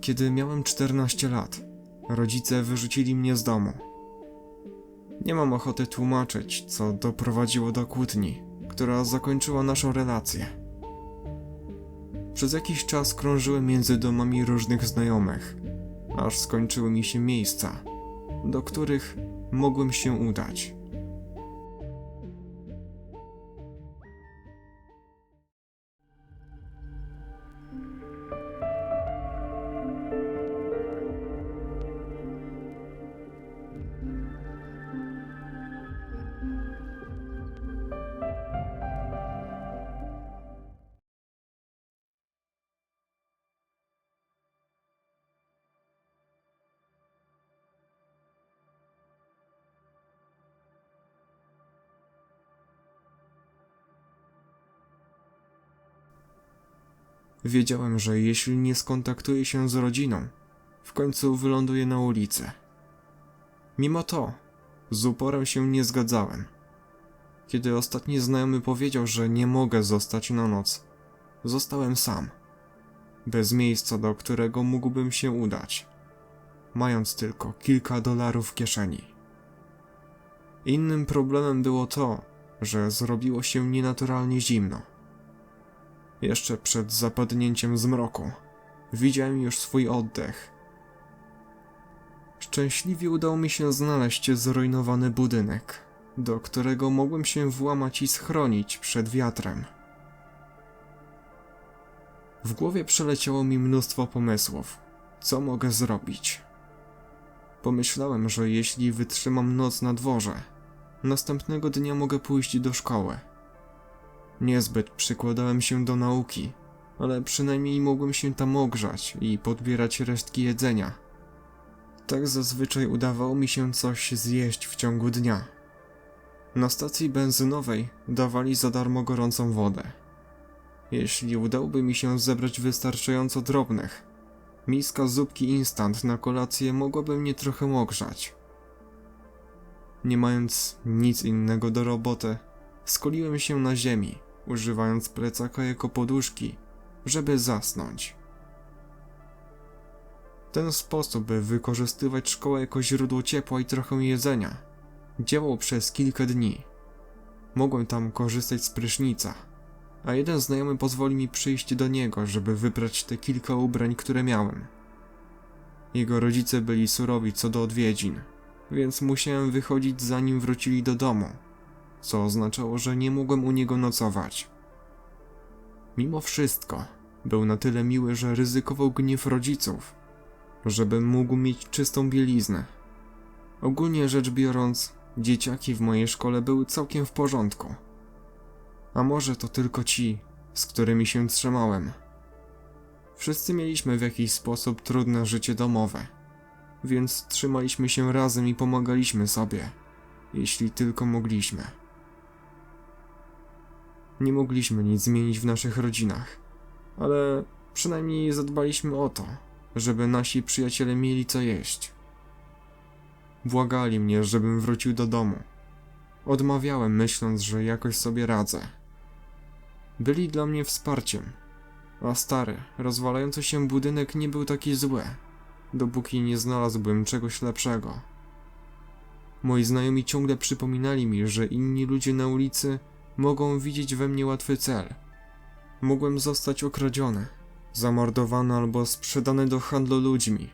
Kiedy miałem 14 lat, rodzice wyrzucili mnie z domu. Nie mam ochoty tłumaczyć, co doprowadziło do kłótni, która zakończyła naszą relację. Przez jakiś czas krążyłem między domami różnych znajomych, aż skończyły mi się miejsca, do których mogłem się udać. Wiedziałem, że jeśli nie skontaktuję się z rodziną, w końcu wyląduję na ulicy. Mimo to, z uporem się nie zgadzałem. Kiedy ostatni znajomy powiedział, że nie mogę zostać na noc, zostałem sam, bez miejsca, do którego mógłbym się udać, mając tylko kilka dolarów w kieszeni. Innym problemem było to, że zrobiło się nienaturalnie zimno. Jeszcze przed zapadnięciem zmroku widziałem już swój oddech. Szczęśliwie udało mi się znaleźć zrujnowany budynek, do którego mogłem się włamać i schronić przed wiatrem. W głowie przeleciało mi mnóstwo pomysłów, co mogę zrobić. Pomyślałem, że jeśli wytrzymam noc na dworze, następnego dnia mogę pójść do szkoły. Niezbyt przykładałem się do nauki, ale przynajmniej mogłem się tam ogrzać i podbierać resztki jedzenia. Tak zazwyczaj udawało mi się coś zjeść w ciągu dnia. Na stacji benzynowej dawali za darmo gorącą wodę. Jeśli udałoby mi się zebrać wystarczająco drobnych, miska zupki instant na kolację mogłaby mnie trochę ogrzać. Nie mając nic innego do roboty, skoliłem się na ziemi, używając plecaka jako poduszki, żeby zasnąć. Ten sposób, by wykorzystywać szkołę jako źródło ciepła i trochę jedzenia, działał przez kilka dni. Mogłem tam korzystać z prysznica, a jeden znajomy pozwolił mi przyjść do niego, żeby wybrać te kilka ubrań, które miałem. Jego rodzice byli surowi co do odwiedzin, więc musiałem wychodzić zanim wrócili do domu co oznaczało, że nie mogłem u niego nocować. Mimo wszystko, był na tyle miły, że ryzykował gniew rodziców, żebym mógł mieć czystą bieliznę. Ogólnie rzecz biorąc, dzieciaki w mojej szkole były całkiem w porządku. A może to tylko ci, z którymi się trzymałem. Wszyscy mieliśmy w jakiś sposób trudne życie domowe, więc trzymaliśmy się razem i pomagaliśmy sobie, jeśli tylko mogliśmy. Nie mogliśmy nic zmienić w naszych rodzinach, ale przynajmniej zadbaliśmy o to, żeby nasi przyjaciele mieli co jeść. Błagali mnie, żebym wrócił do domu. Odmawiałem, myśląc, że jakoś sobie radzę. Byli dla mnie wsparciem, a stary, rozwalający się budynek nie był taki zły, dopóki nie znalazłbym czegoś lepszego. Moi znajomi ciągle przypominali mi, że inni ludzie na ulicy mogą widzieć we mnie łatwy cel. Mogłem zostać okradziony, zamordowany albo sprzedany do handlu ludźmi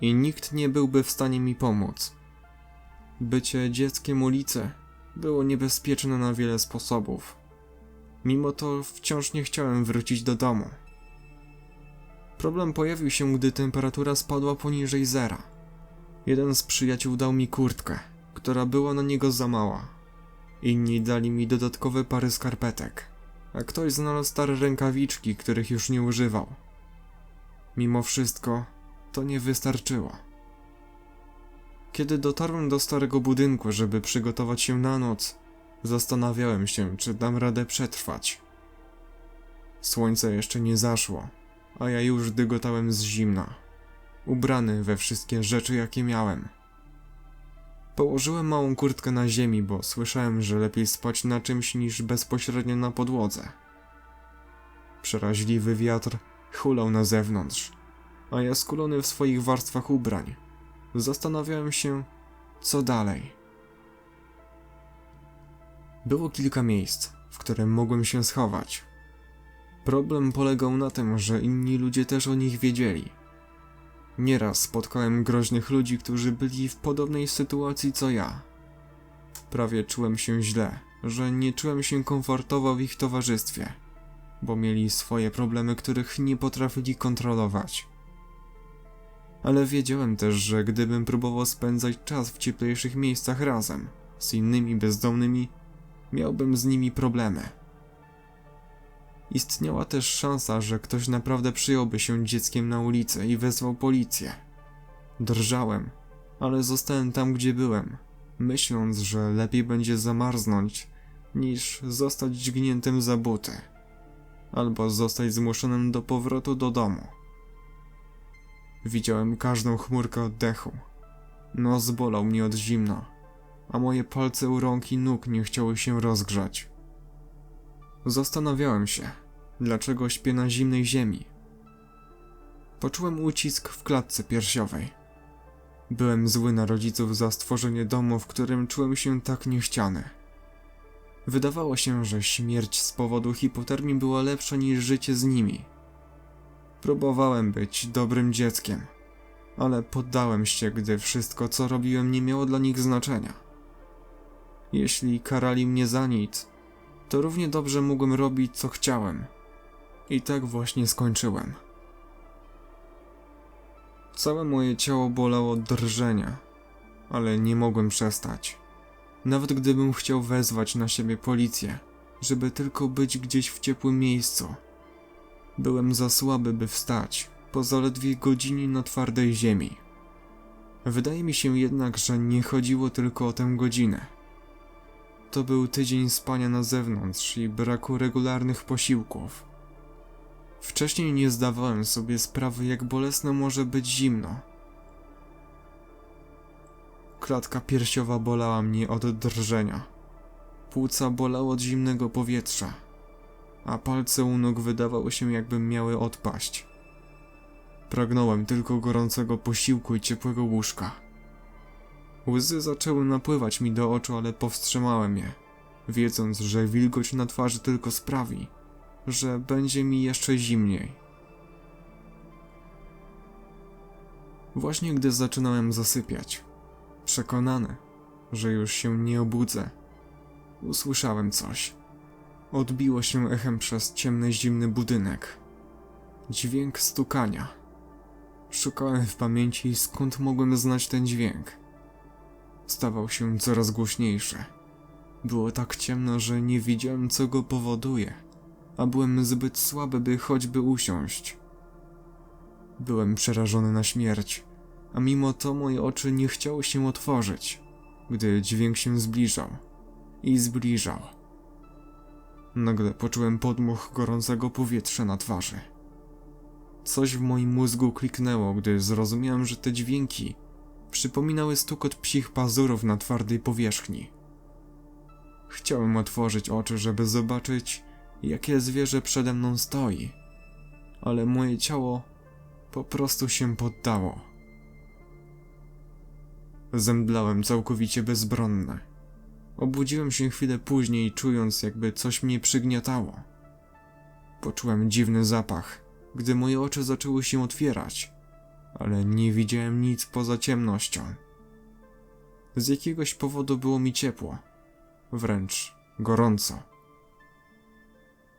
i nikt nie byłby w stanie mi pomóc. Bycie dzieckiem ulicy było niebezpieczne na wiele sposobów. Mimo to wciąż nie chciałem wrócić do domu. Problem pojawił się, gdy temperatura spadła poniżej zera. Jeden z przyjaciół dał mi kurtkę, która była na niego za mała Inni dali mi dodatkowe pary skarpetek, a ktoś znalazł stare rękawiczki, których już nie używał. Mimo wszystko, to nie wystarczyło. Kiedy dotarłem do starego budynku, żeby przygotować się na noc, zastanawiałem się, czy dam radę przetrwać. Słońce jeszcze nie zaszło, a ja już dygotałem z zimna, ubrany we wszystkie rzeczy, jakie miałem. Położyłem małą kurtkę na ziemi, bo słyszałem, że lepiej spać na czymś niż bezpośrednio na podłodze. Przeraźliwy wiatr hulał na zewnątrz, a ja skulony w swoich warstwach ubrań. Zastanawiałem się, co dalej. Było kilka miejsc, w którym mogłem się schować. Problem polegał na tym, że inni ludzie też o nich wiedzieli. Nieraz spotkałem groźnych ludzi, którzy byli w podobnej sytuacji co ja. Prawie czułem się źle, że nie czułem się komfortowo w ich towarzystwie, bo mieli swoje problemy, których nie potrafili kontrolować. Ale wiedziałem też, że gdybym próbował spędzać czas w cieplejszych miejscach razem, z innymi bezdomnymi, miałbym z nimi problemy. Istniała też szansa, że ktoś naprawdę przyjąłby się dzieckiem na ulicy i wezwał policję. Drżałem, ale zostałem tam, gdzie byłem, myśląc, że lepiej będzie zamarznąć, niż zostać dźgniętym za buty, albo zostać zmuszonym do powrotu do domu. Widziałem każdą chmurkę oddechu. Nos bolał mnie od zimna, a moje palce u rąk i nóg nie chciały się rozgrzać. Zastanawiałem się, dlaczego śpię na zimnej ziemi. Poczułem ucisk w klatce piersiowej. Byłem zły na rodziców za stworzenie domu, w którym czułem się tak niechciany. Wydawało się, że śmierć z powodu hipotermii była lepsza niż życie z nimi. Próbowałem być dobrym dzieckiem, ale poddałem się, gdy wszystko, co robiłem, nie miało dla nich znaczenia. Jeśli karali mnie za nic, to równie dobrze mógłbym robić, co chciałem. I tak właśnie skończyłem. Całe moje ciało bolało od drżenia, ale nie mogłem przestać. Nawet gdybym chciał wezwać na siebie policję, żeby tylko być gdzieś w ciepłym miejscu. Byłem za słaby, by wstać, po zaledwie godzinie na twardej ziemi. Wydaje mi się jednak, że nie chodziło tylko o tę godzinę. To był tydzień spania na zewnątrz i braku regularnych posiłków. Wcześniej nie zdawałem sobie sprawy, jak bolesne może być zimno. Klatka piersiowa bolała mnie od drżenia. Płuca bolały od zimnego powietrza, a palce u nóg wydawały się, jakby miały odpaść. Pragnąłem tylko gorącego posiłku i ciepłego łóżka. Łzy zaczęły napływać mi do oczu, ale powstrzymałem je, wiedząc, że wilgoć na twarzy tylko sprawi, że będzie mi jeszcze zimniej. Właśnie gdy zaczynałem zasypiać, przekonany, że już się nie obudzę, usłyszałem coś. Odbiło się echem przez ciemny, zimny budynek. Dźwięk stukania. Szukałem w pamięci, skąd mogłem znać ten dźwięk. Stawał się coraz głośniejszy. Było tak ciemno, że nie widziałem, co go powoduje, a byłem zbyt słaby, by choćby usiąść. Byłem przerażony na śmierć, a mimo to moje oczy nie chciały się otworzyć, gdy dźwięk się zbliżał i zbliżał. Nagle poczułem podmuch gorącego powietrza na twarzy. Coś w moim mózgu kliknęło, gdy zrozumiałem, że te dźwięki przypominały stukot psich pazurów na twardej powierzchni. Chciałem otworzyć oczy, żeby zobaczyć, jakie zwierzę przede mną stoi, ale moje ciało po prostu się poddało. Zemdlałem całkowicie bezbronny. Obudziłem się chwilę później, czując, jakby coś mnie przygniatało. Poczułem dziwny zapach, gdy moje oczy zaczęły się otwierać, ale nie widziałem nic poza ciemnością. Z jakiegoś powodu było mi ciepło, wręcz gorąco.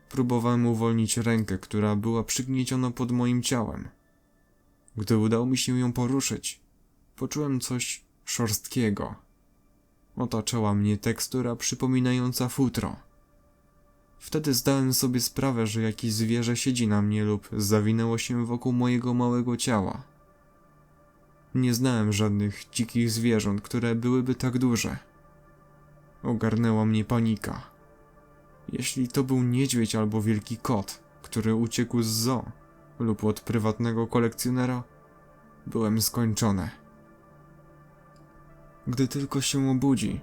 Próbowałem uwolnić rękę, która była przygnieciona pod moim ciałem. Gdy udało mi się ją poruszyć, poczułem coś szorstkiego. Otaczała mnie tekstura przypominająca futro. Wtedy zdałem sobie sprawę, że jakieś zwierzę siedzi na mnie lub zawinęło się wokół mojego małego ciała. Nie znałem żadnych dzikich zwierząt, które byłyby tak duże. Ogarnęła mnie panika. Jeśli to był niedźwiedź albo wielki kot, który uciekł z zoo lub od prywatnego kolekcjonera, byłem skończony. Gdy tylko się obudzi,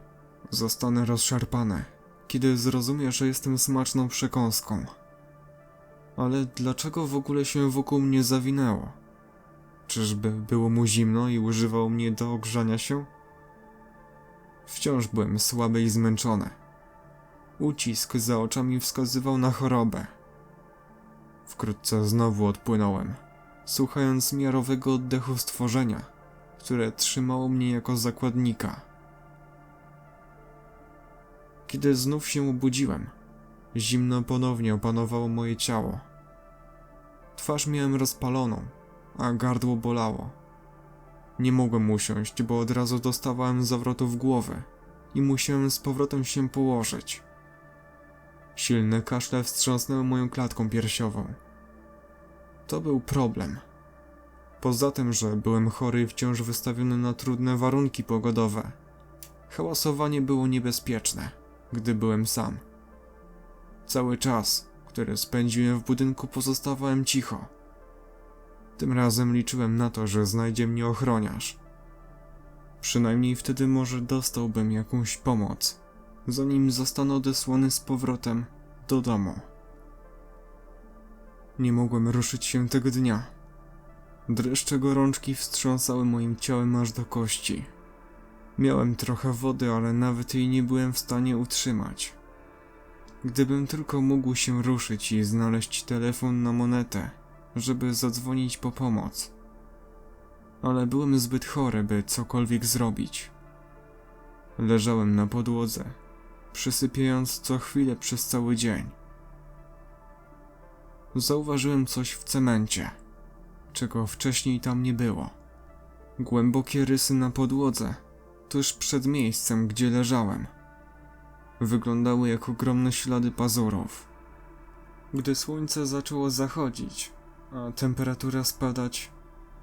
zostanę rozszarpany, kiedy zrozumie, że jestem smaczną przekąską. Ale dlaczego w ogóle się wokół mnie zawinęło? Czyżby było mu zimno i używał mnie do ogrzania się? Wciąż byłem słaby i zmęczony. Ucisk za oczami wskazywał na chorobę. Wkrótce znowu odpłynąłem, słuchając miarowego oddechu stworzenia, które trzymało mnie jako zakładnika. Kiedy znów się obudziłem, zimno ponownie opanowało moje ciało. Twarz miałem rozpaloną, a gardło bolało. Nie mogłem usiąść, bo od razu dostawałem zawrotów głowy i musiałem z powrotem się położyć. Silne kaszle wstrząsnęły moją klatką piersiową. To był problem. Poza tym, że byłem chory i wciąż wystawiony na trudne warunki pogodowe, hałasowanie było niebezpieczne, gdy byłem sam. Cały czas, który spędziłem w budynku, pozostawałem cicho. Tym razem liczyłem na to, że znajdzie mnie ochroniarz. Przynajmniej wtedy może dostałbym jakąś pomoc, zanim zostanę odesłany z powrotem do domu. Nie mogłem ruszyć się tego dnia. Dreszcze gorączki wstrząsały moim ciałem aż do kości. Miałem trochę wody, ale nawet jej nie byłem w stanie utrzymać. Gdybym tylko mógł się ruszyć i znaleźć telefon na monetę, żeby zadzwonić po pomoc. Ale byłem zbyt chory, by cokolwiek zrobić. Leżałem na podłodze, przysypiając co chwilę przez cały dzień. Zauważyłem coś w cemencie, czego wcześniej tam nie było. Głębokie rysy na podłodze, tuż przed miejscem, gdzie leżałem. Wyglądały jak ogromne ślady pazurów. Gdy słońce zaczęło zachodzić, a temperatura spadać,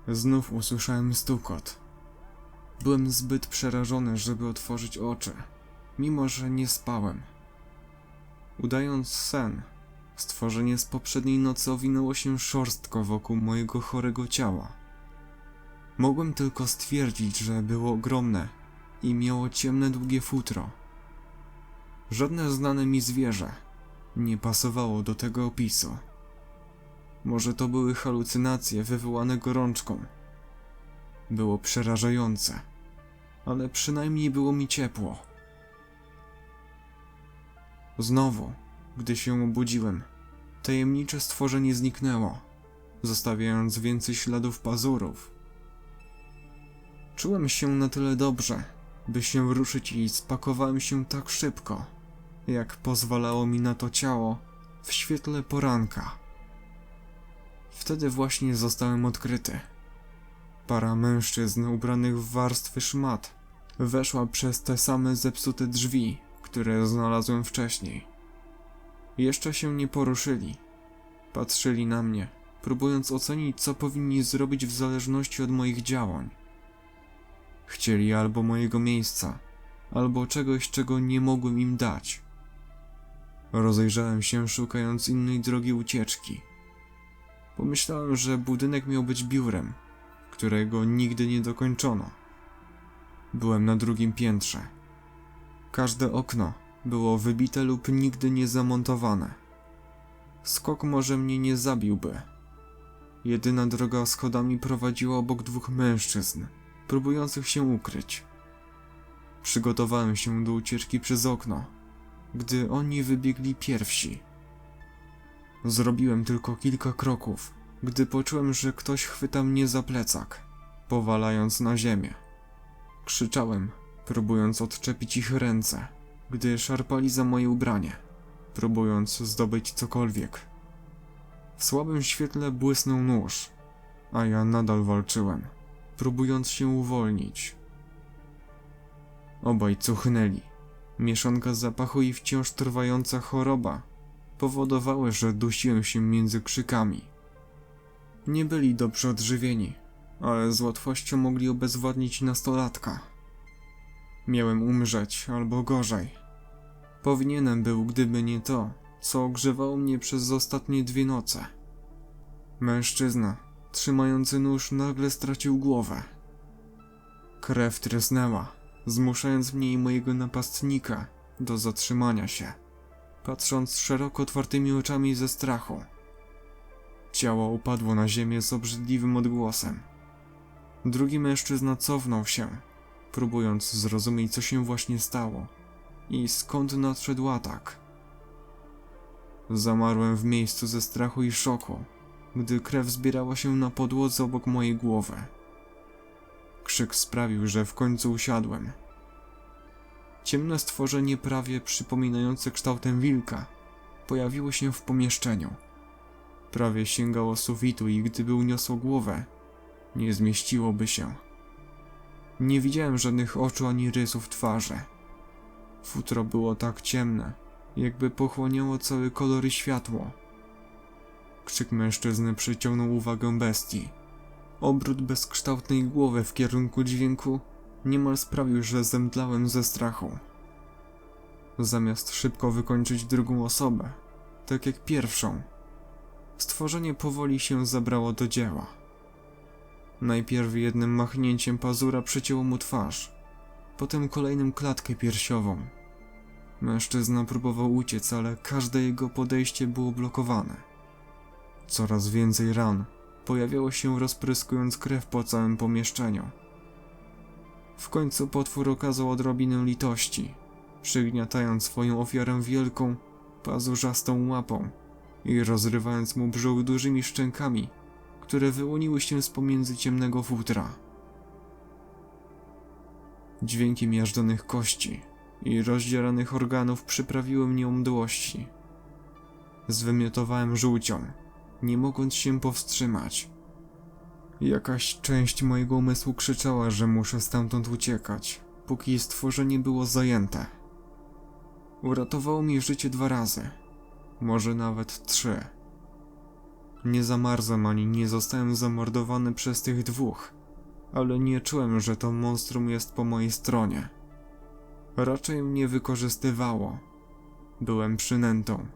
znów usłyszałem stukot. Byłem zbyt przerażony, żeby otworzyć oczy, mimo że nie spałem. Udając sen, stworzenie z poprzedniej nocy owinęło się szorstko wokół mojego chorego ciała. Mogłem tylko stwierdzić, że było ogromne i miało ciemne, długie futro. Żadne znane mi zwierzę nie pasowało do tego opisu. Może to były halucynacje wywołane gorączką. Było przerażające, ale przynajmniej było mi ciepło. Znowu, gdy się obudziłem, tajemnicze stworzenie zniknęło, zostawiając więcej śladów pazurów. Czułem się na tyle dobrze, by się ruszyć i spakowałem się tak szybko, jak pozwalało mi na to ciało w świetle poranka. Wtedy właśnie zostałem odkryty. Para mężczyzn ubranych w warstwy szmat weszła przez te same zepsute drzwi, które znalazłem wcześniej. Jeszcze się nie poruszyli. Patrzyli na mnie, próbując ocenić, co powinni zrobić w zależności od moich działań. Chcieli albo mojego miejsca, albo czegoś, czego nie mogłem im dać. Rozejrzałem się, szukając innej drogi ucieczki. Pomyślałem, że budynek miał być biurem, którego nigdy nie dokończono. Byłem na drugim piętrze. Każde okno było wybite lub nigdy nie zamontowane. Skok może mnie nie zabiłby. Jedyna droga schodami prowadziła obok dwóch mężczyzn, próbujących się ukryć. Przygotowałem się do ucieczki przez okno, gdy oni wybiegli pierwsi. Zrobiłem tylko kilka kroków, gdy poczułem, że ktoś chwyta mnie za plecak, powalając na ziemię. Krzyczałem, próbując odczepić ich ręce, gdy szarpali za moje ubranie, próbując zdobyć cokolwiek. W słabym świetle błysnął nóż, a ja nadal walczyłem, próbując się uwolnić. Obaj cuchnęli. Mieszanka zapachu i wciąż trwająca choroba powodowały, że dusiłem się między krzykami. Nie byli dobrze odżywieni, ale z łatwością mogli obezwładnić nastolatka. Miałem umrzeć, albo gorzej. Powinienem był, gdyby nie to, co ogrzewało mnie przez ostatnie dwie noce. Mężczyzna, trzymający nóż, nagle stracił głowę. Krew trysnęła, zmuszając mnie i mojego napastnika do zatrzymania się patrząc szeroko otwartymi oczami ze strachu. Ciało upadło na ziemię z obrzydliwym odgłosem, Drugi mężczyzna cofnął się, próbując zrozumieć, co się właśnie stało i skąd nadszedł atak. Zamarłem w miejscu ze strachu i szoku, gdy krew zbierała się na podłodze obok mojej głowy. Krzyk sprawił, że w końcu usiadłem. Ciemne stworzenie, prawie przypominające kształtem wilka, pojawiło się w pomieszczeniu. Prawie sięgało sufitu i gdyby uniosło głowę, nie zmieściłoby się. Nie widziałem żadnych oczu ani rysów twarzy. Futro było tak ciemne, jakby pochłaniało cały kolor światło. Krzyk mężczyzny przyciągnął uwagę bestii. Obrót bezkształtnej głowy w kierunku dźwięku niemal sprawił, że zemdlałem ze strachu. Zamiast szybko wykończyć drugą osobę, tak jak pierwszą, stworzenie powoli się zabrało do dzieła. Najpierw jednym machnięciem pazura przecięło mu twarz, potem kolejnym klatkę piersiową. Mężczyzna próbował uciec, ale każde jego podejście było blokowane. Coraz więcej ran pojawiało się rozpryskując krew po całym pomieszczeniu. W końcu potwór okazał odrobinę litości, przygniatając swoją ofiarę wielką, pazurzastą łapą i rozrywając mu brzuch dużymi szczękami, które wyłoniły się z pomiędzy ciemnego futra. Dźwięki miażdżonych kości i rozdzieranych organów przyprawiły mnie mdłości. Zwymiotowałem żółcią, nie mogąc się powstrzymać. Jakaś część mojego umysłu krzyczała, że muszę stamtąd uciekać, póki stworzenie było zajęte. Uratowało mi życie dwa razy, może nawet trzy. Nie zamarzłem ani nie zostałem zamordowany przez tych dwóch, ale nie czułem, że to monstrum jest po mojej stronie. Raczej mnie wykorzystywało. Byłem przynętą.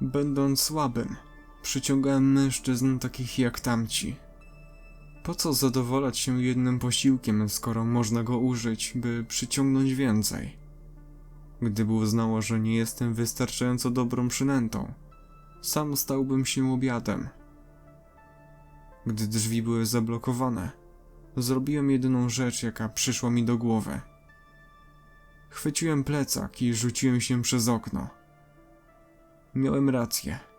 Będąc słabym, przyciągałem mężczyzn takich jak tamci. Po co zadowalać się jednym posiłkiem, skoro można go użyć, by przyciągnąć więcej? Gdyby uznało, że nie jestem wystarczająco dobrą przynętą, sam stałbym się obiadem. Gdy drzwi były zablokowane, zrobiłem jedyną rzecz, jaka przyszła mi do głowy. Chwyciłem plecak i rzuciłem się przez okno. Miałem rację.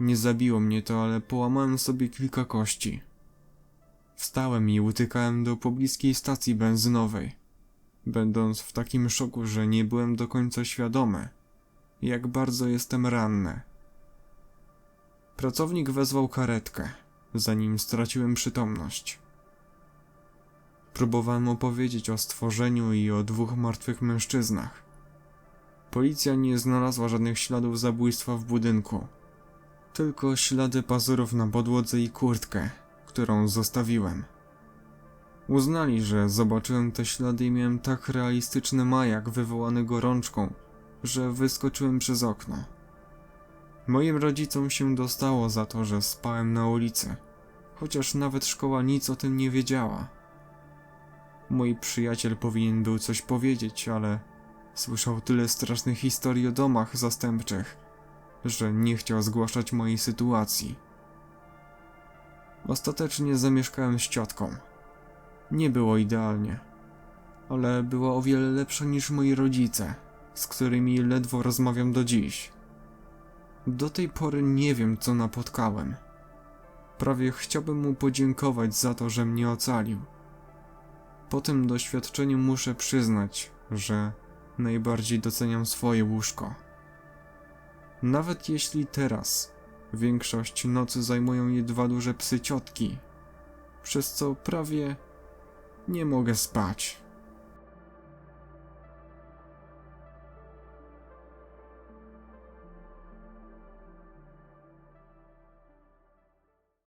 Nie zabiło mnie to, ale połamałem sobie kilka kości. Wstałem i utykałem do pobliskiej stacji benzynowej, będąc w takim szoku, że nie byłem do końca świadomy, jak bardzo jestem ranny. Pracownik wezwał karetkę, zanim straciłem przytomność. Próbowałem opowiedzieć o stworzeniu i o dwóch martwych mężczyznach. Policja nie znalazła żadnych śladów zabójstwa w budynku, tylko ślady pazurów na podłodze i kurtkę, którą zostawiłem. Uznali, że zobaczyłem te ślady i miałem tak realistyczny majak wywołany gorączką, że wyskoczyłem przez okno. Moim rodzicom się dostało za to, że spałem na ulicy, chociaż nawet szkoła nic o tym nie wiedziała. Mój przyjaciel powinien był coś powiedzieć, ale słyszał tyle strasznych historii o domach zastępczych, że nie chciał zgłaszać mojej sytuacji. Ostatecznie zamieszkałem z ciotką. Nie było idealnie, ale była o wiele lepsza niż moi rodzice, z którymi ledwo rozmawiam do dziś. Do tej pory nie wiem, co napotkałem. Prawie chciałbym mu podziękować za to, że mnie ocalił. Po tym doświadczeniu muszę przyznać, że najbardziej doceniam swoje łóżko. Nawet jeśli teraz większość nocy zajmują je dwa duże psy ciotki, przez co prawie nie mogę spać.